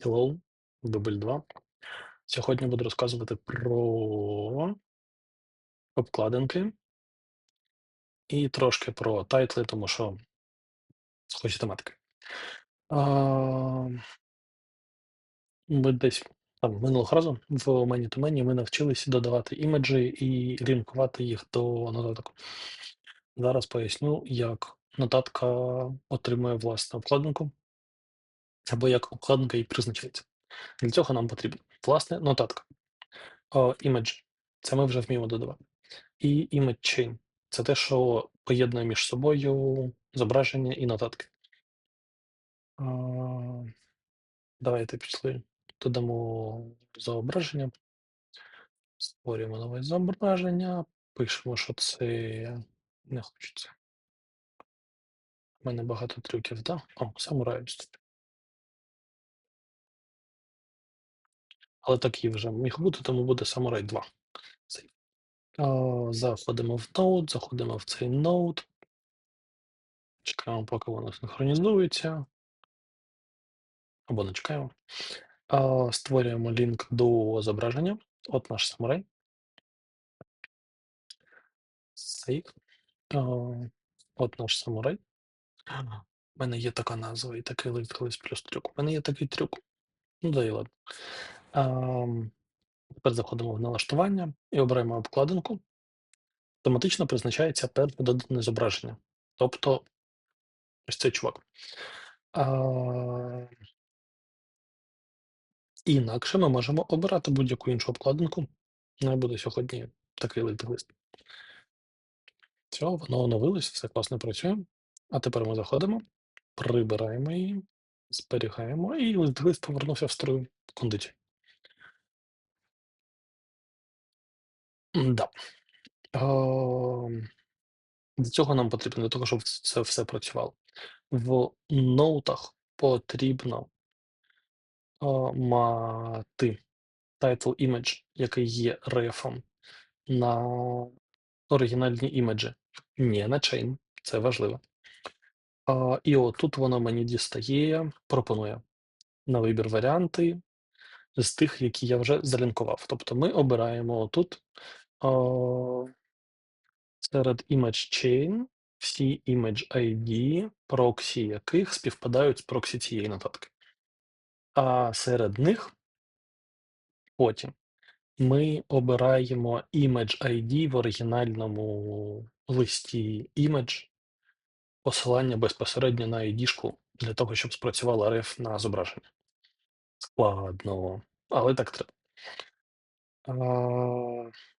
Hello, дубль 2. Сьогодні буду розказувати про обкладинки і трошки про тайтли, тому що схожі тематики. Ми десь там минулого разу в to Many ми навчилися додавати імеджі і лінкувати їх до нотаток. Зараз поясню, як нотатка отримує власну обкладинку, або як обкладинка і призначається. Для цього нам потрібна власне нотатка. Імедж. Це ми вже вміємо додавати. І image chain – це те, що поєднує між собою зображення і нотатки. А, Давайте пішли, додамо зображення, створюємо нове зображення, пишемо, що це не хочеться. У мене багато трюків, так? О, самурай. Але такий вже міг бути, тому буде самурай 2. Цей. А, Заходимо в ноут, заходимо в цей ноут. Чекаємо, поки воно синхронізується. Або не чекаємо. Створюємо лінк до зображення. От наш самурай. А, От наш самурай. У мене є така назва і такий лист колись плюс трюк. У мене є такий трюк. Ну, да і ладно. Тепер заходимо в налаштування і обираємо обкладинку. Автоматично призначається перше додане зображення. Тобто ось цей чувак. Інакше ми можемо обирати будь-яку іншу обкладинку. Не буде сьогодні такий лист. Все, воно оновилось, все класно працює. А тепер ми заходимо, прибираємо її, зберігаємо, і лист повернувся в стару Да. Для цього нам потрібно, для того, щоб це все працювало. В ноутах потрібно мати title image, який є рефом на оригінальні імеджі, не на чейн, це важливо. І отут воно мені дістає, пропонує на вибір варіанти з тих, які я вже залінкував. Тобто ми обираємо серед image chain всі image ID, проксі яких співпадають з проксі цієї нотатки. А серед них потім ми обираємо image ID в оригінальному листі image посилання безпосередньо на ID-шку для того, щоб спрацювала реф на зображення. Складно, але так треба.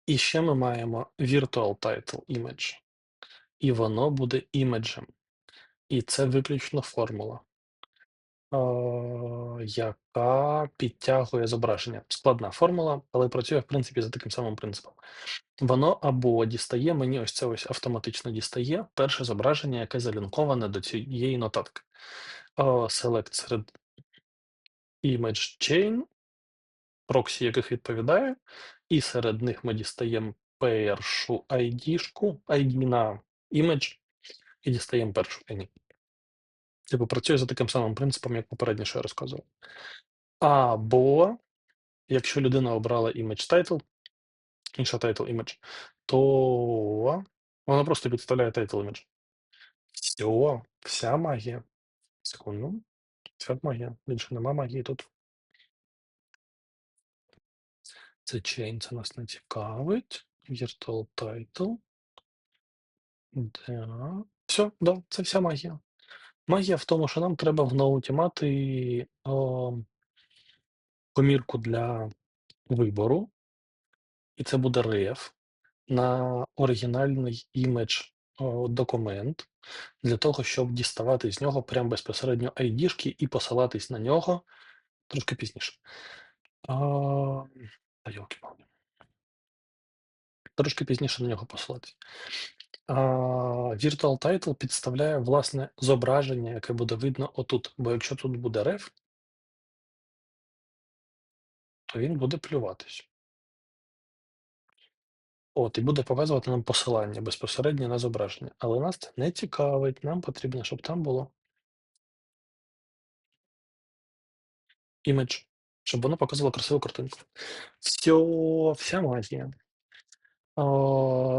І ще ми маємо virtual title image, і воно буде імеджем. І це виключно формула, а, яка підтягує зображення. Складна формула, але працює, в принципі, за таким самим принципом. Воно або дістає мені ось це ось автоматично дістає перше зображення, яке залінковане до цієї нотатки. Select серед image chain, проксі яких відповідає, і серед них ми дістаємо першу ID-шку, ID на image, і дістаємо першу ID. Типу працює за таким самим принципом, як попередньо, що я розказував. Або, якщо людина обрала image title, інша title image, то вона просто підставляє title image. Все, вся магія. Секунду. Вся магія. Більше нема магії тут. Це chain, це нас не цікавить. Virtual title. Да. Все, да, це вся магія. Магія в тому, що нам треба в ноуті мати о, комірку для вибору, і це буде ref на оригінальний імідж документ для того, щоб діставати з нього прям безпосередньо ID-шки і посилатись на нього трошки пізніше. Та йолки палки Трошки пізніше на нього посилатись. Virtual Title підставляє власне зображення, яке буде видно отут. Бо якщо тут буде ref, то він буде плюватись. От, і буде показувати нам посилання безпосередньо на зображення. Але нас це не цікавить, нам потрібно, щоб там було імідж, щоб воно показувало красиву картинку. Всьо вся магія. А,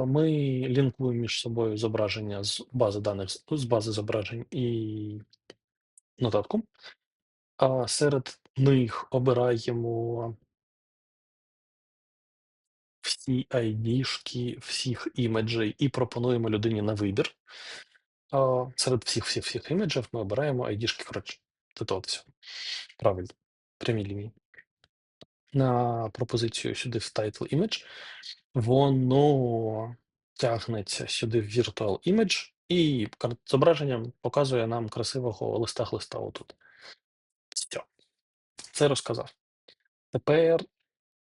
Ми лінкуємо між собою зображення з бази даних з бази зображень і нотатку. А серед них обираємо всі айдішки всіх імеджей і пропонуємо людині на вибір. Серед всіх всіх всіх імеджів ми обираємо айдішки, коротше. Це то все. Правильно, прямі лінії. На пропозицію сюди в title image, воно тягнеться сюди в Virtual Image і зображенням показує нам красивого листа листа отут. Все. Це розказав. Тепер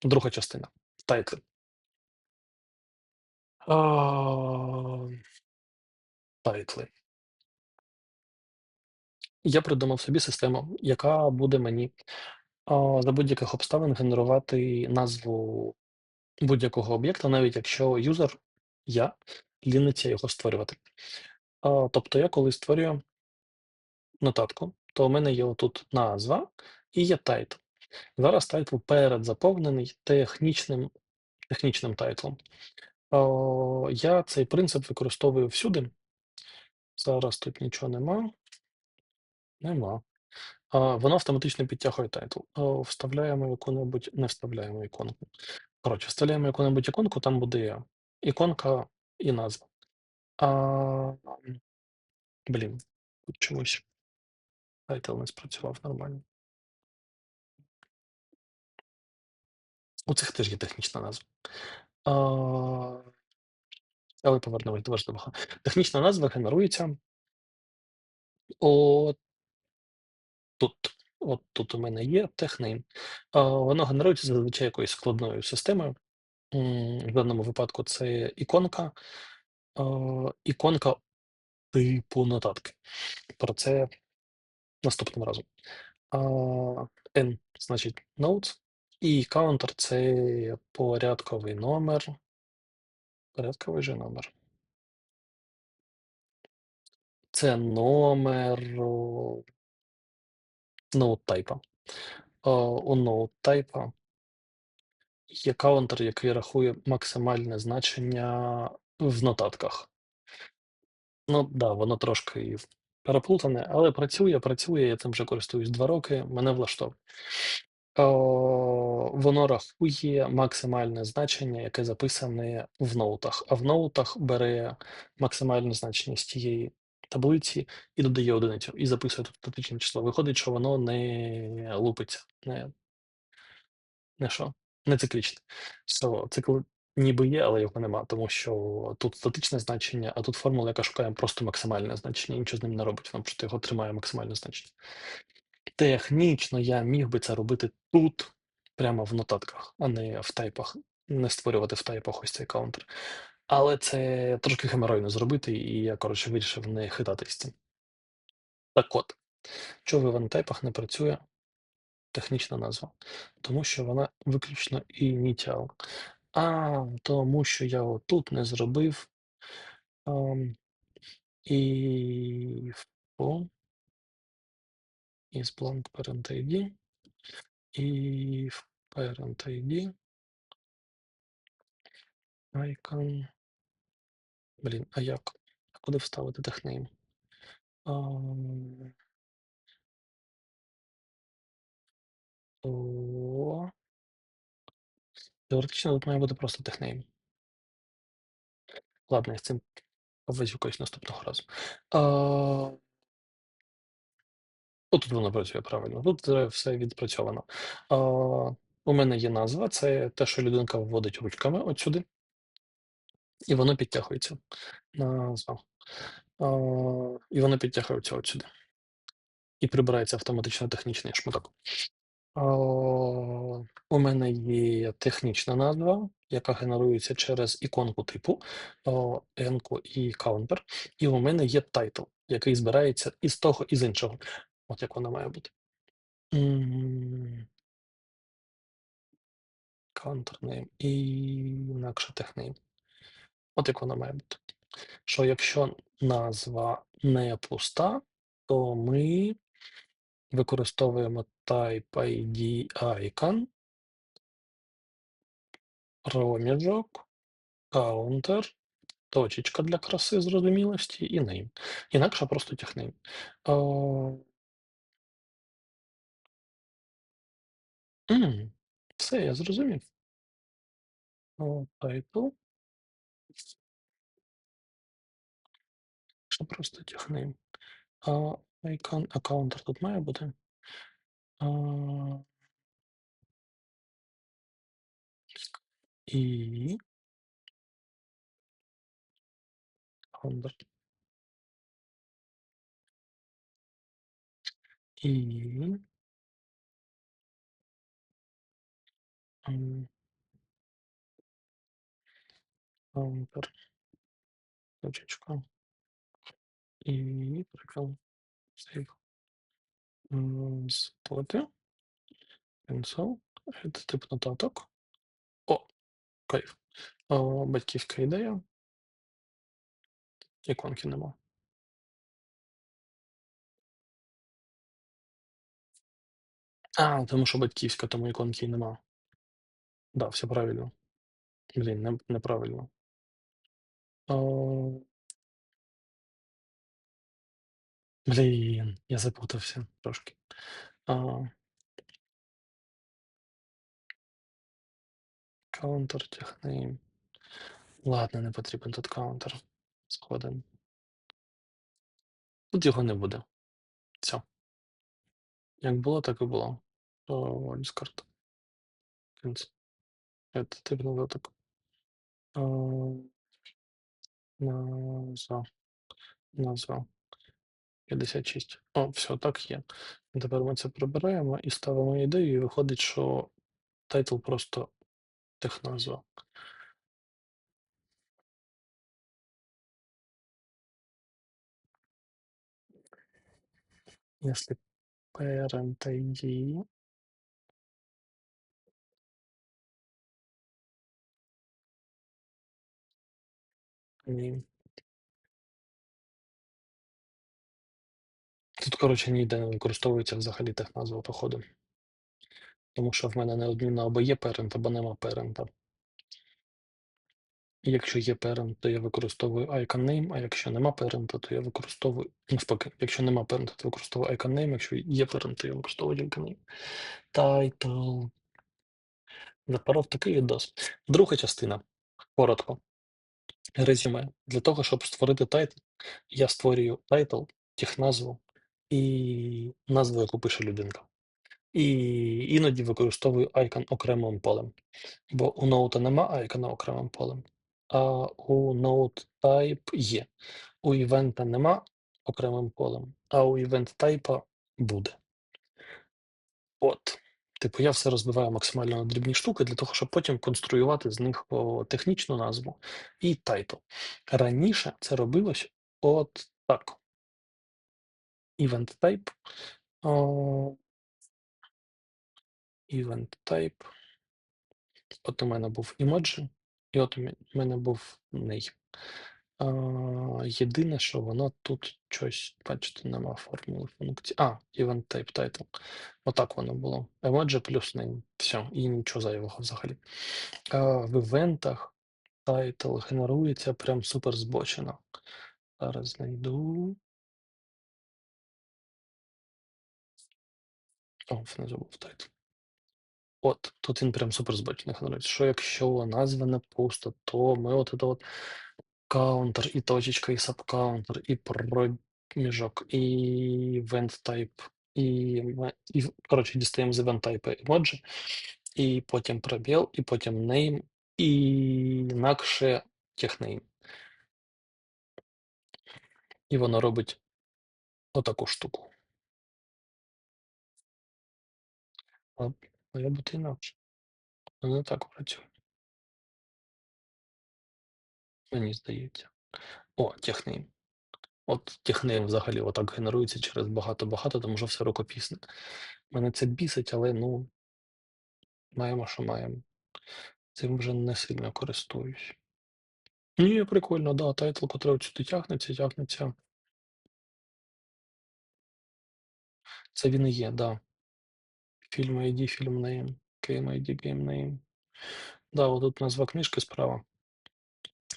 друга частина. Тайтли. Тайтли. Я придумав собі систему, яка буде мені за будь-яких обставин генерувати назву будь-якого об'єкта, навіть якщо юзер, я, ліниться його створювати. Тобто я коли створюю нотатку, то у мене є отут назва і є тайтл. Зараз тайтл передзаповнений технічним технічним тайтлом. Я цей принцип використовую всюди. Зараз тут нічого нема. Нема. А, Воно автоматично підтягує тайтл. Вставляємо яку-небудь, не вставляємо іконку. Коротше, вставляємо яку-небудь іконку, там буде іконка і назва. А, Блін, тут чомусь тайтл не спрацював нормально. У цих теж є технічна назва. А, Але повернемось до важливого. Технічна назва генерується от. От тут у мене є технейм. Воно генерується зазвичай якоюсь складною системою. В даному випадку це іконка, іконка типу нотатки. Про це наступним разом. N значить notes, і counter це порядковий номер. Порядковий же номер. Це номер node type. У node type є каунтер, який рахує максимальне значення в нотатках. Ну так, да, воно трошки переплутане, але працює, працює, я цим вже користуюсь два роки, мене влаштовує. Воно рахує максимальне значення, яке записане в ноутах, а в ноутах бере максимальне значення з тієї таблиці і додає одиницю, і записує тут статичне число. Виходить, що воно не лупиться, не не що, не циклічне. Що цикл ніби є, але його нема, тому що тут статичне значення, а тут формула, яка шукає просто максимальне значення, і нічого з ним не робить, вона просто його тримає максимальне значення. Технічно я міг би це робити тут, прямо в нотатках, а не в тайпах, не створювати в тайпах ось цей каунтер. Але це трошки геморойно зробити, і я, коротше, вирішив не хитатись цим. Так от, чого в вантайпах не працює технічна назва? Тому що вона виключно initial. А, тому що я отут не зробив um, і із blank parent ID і в parent ID icon. Блін, а як? А куди вставити технейм? Um, то... Теоретично тут має бути просто технейм. Ладно, я з цим повезюкаюсь наступного разу. А... Тут воно працює правильно. Тут все відпрацьовано. А, У мене є назва, це те, що людинка вводить ручками от сюди, і воно підтягується. Назва. А, І воно підтягується от сюди. І прибирається автоматично технічний шматок. У мене є технічна назва, яка генерується через іконку типу енку і каунтер. І у мене є тайтл, який збирається із того і з іншого. От як вона має бути. Counter і інакше технейм. От як вона має бути. Що якщо назва не пуста, то ми Використовуємо type ID icon, проміжок, counter, точечка для краси зрозумілості і name. Інакше просто технейм. Все, я зрозумів. Title. Що просто технейм. А, icon, а counter тут має бути. І counter. І counter. Точечка. І прикол. Save. М, Сплати. Pencil. Це тип нотаток. О, кайф. А, батьківська ідея. Іконки нема. А, тому що батьківська, тому іконки і нема. Да, все правильно. Блін, не, неправильно. А, блін, я запутався трошки. А, Counter технейм. Ладно, не потрібен тут каунтер. Згоден. Тут його не буде. Все. Як було, так і було. То Discord. Кінець. Це тип додаток. А, Назва. Назва. 56. О, все, так є. Тепер ми це прибираємо і ставимо ідею, і виходить, що тайтл просто техназва. Если parent ID ні. Тут, коротше, ніде не використовується взагалі техназва, походу. Тому що в мене неодмінно або є parent, або нема parent. Якщо є parent, то я використовую icon name, а якщо нема parent, то я використовую навпаки. Якщо нема parent, то використовую icon name, якщо є parent, то я використовую icon name. Title. Запоров такий відос. Друга частина. Коротко. Резюме. Для того, щоб створити тайтл, я створюю тайтл, техназву і назву, яку пише людинка. І іноді використовую icon окремим полем. Бо у ноута нема айкона окремим полем, а у node type є. У івента нема окремим полем, а у event type буде. От. Типу, я все розбиваю максимально на дрібні штуки для того, щоб потім конструювати з них технічну назву і тайтл. Раніше це робилось от так. Event type. Event type. От у мене був emoji, і от у мене був. А, єдине, що воно тут щось, бачите, нема формули функції. А, event type title. Отак воно було. Emoji плюс name. Все, і нічого зайвого взагалі. В івентах тайтл генерується прям супер збочено. Зараз знайду. О, внизу був тайтл. От, тут він прям супер збочено генерується. Що якщо назва не пусто, то ми от це от Каунтер, і точечка, і сабкаунтер, і проміжок, і event type, і, і коротше, дістаємо з event type emoji, і потім пробіл, і потім name, і інакше технейм. І воно робить отаку штуку. А має бути інакше. Воно так працює. Мені здається. О, технейм. От технейм взагалі отак генерується через багато-багато, тому що все рукописне. Мене це бісить, але ну, маємо, що маємо. Цим вже не сильно користуюсь. Ні, прикольно, да, тайтл, котрий от сюди тягнеться, тягнеться. Це він і є, да. Film ID, film name, game ID, game name. Да, отут назва книжки справа.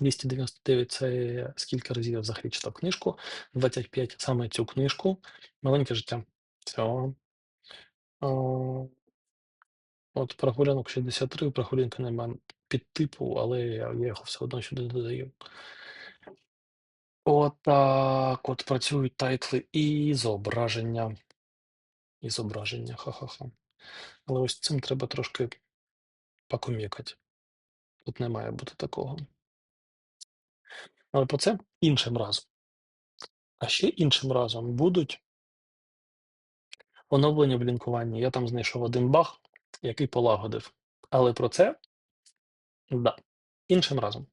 299 це скільки разів я взагалі читав книжку. 25 саме цю книжку. Маленьке життя. Всього. От прогулянок 63, прогулянки нема підтипу, але я я його все одно сюди додаю. Отак от працюють тайтли і зображення. І зображення, ха-ха-ха. Але ось цим треба трошки покумекати. Тут не має бути такого. Але про це іншим разом. А ще іншим разом будуть оновлення в лінкуванні. Я там знайшов один баг, який полагодив. Але про це да, іншим разом.